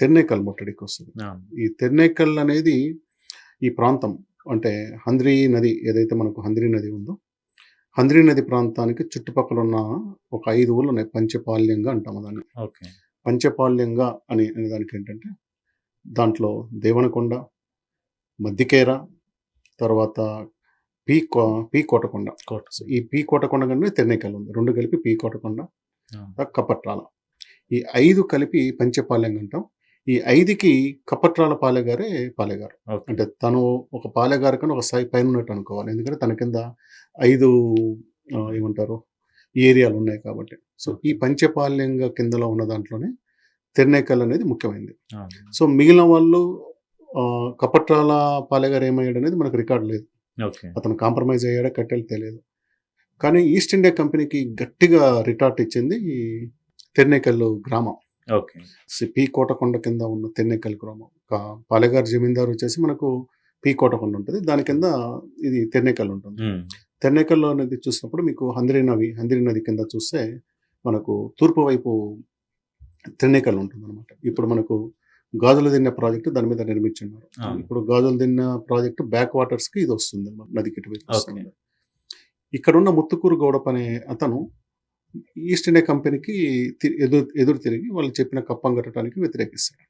తెన్నేకల్ ముట్టడికి వస్తుంది. ఈ తెన్నేకల్ అనేది ఈ ప్రాంతం అంటే హంద్రీ నది ఏదైతే మనకు హంద్రీ నది ఉందో హంద్రీ నది ప్రాంతానికి చుట్టుపక్కల ఉన్న ఒక ఐదు ఊళ్ళు ఉన్నాయి. పంచపాల్యంగా అంటాము దాన్ని. ఓకే. పంచపాల్యంగా అని అనే దానికి ఏంటంటే దాంట్లో దేవనకొండ మద్దికేర తర్వాత పీ కో పీ కోటకొండ. ఈ పీ కోటకొండ కంటే తెన్నేకల్ ఉంది. రెండు కలిపి పీ కోటకొండ. కపట్రాల. ఈ ఐదు కలిపి పంచపాలెంగా అంటాం. ఈ ఐదుకి కపట్రాల పాలెగారే పాలెగారు. అంటే తను ఒక పాలెగారు కన్నా ఒక స్థాయి పైన ఉన్నట్టు అనుకోవాలి. ఎందుకంటే తన కింద ఐదు ఏమంటారు ఏరియాలు ఉన్నాయి కాబట్టి. సో ఈ పంచపాలెంగా కిందలో ఉన్న దాంట్లోనే తెన్నేకల్ అనేది ముఖ్యమైనది. సో మిగిలిన వాళ్ళు కపట్రాల పాలెగారు ఏమయ్యాడు అనేది మనకు రికార్డు లేదు. అతను కాంప్రమైజ్ అయ్యాడా కట్టెలు తెలియదు కానీ ఈస్ట్ ఇండియా కంపెనీకి గట్టిగా రిటార్ట్ ఇచ్చింది ఈ తెన్నేకల్ గ్రామం. పి కోటకొండ కింద ఉన్న తెన్నేకల్ గ్రామం. పాలెగారు జమీందారు వచ్చేసి మనకు పి కోటకొండ ఉంటుంది. దాని కింద ఇది తెన్నేకల్ ఉంటుంది. ఉమ్. తెన్నేకల్లో అనేది చూసినప్పుడు మీకు హంద్రీ నది హంద్రీ నది కింద చూస్తే మనకు తూర్పు వైపు తెన్నేకల్ ఉంటుంది అనమాట ఇప్పుడు మనకు గాజుల దిన్న ప్రాజెక్టు దాని మీద నిర్మించున్నారు. ఇప్పుడు గాజుల దిన్న ప్రాజెక్టు బ్యాక్ వాటర్స్కి ఇది వస్తుంది నదికి ఇటువైపు ఇక్కడ ఉన్న ముత్తుకూరు గౌడప్ అనే అతను ఈస్ట్ ఇండియా కంపెనీకి ఎదురు ఎదురు తిరిగి వాళ్ళు చెప్పిన కప్పం కట్టడానికి వ్యతిరేకిస్తాడు.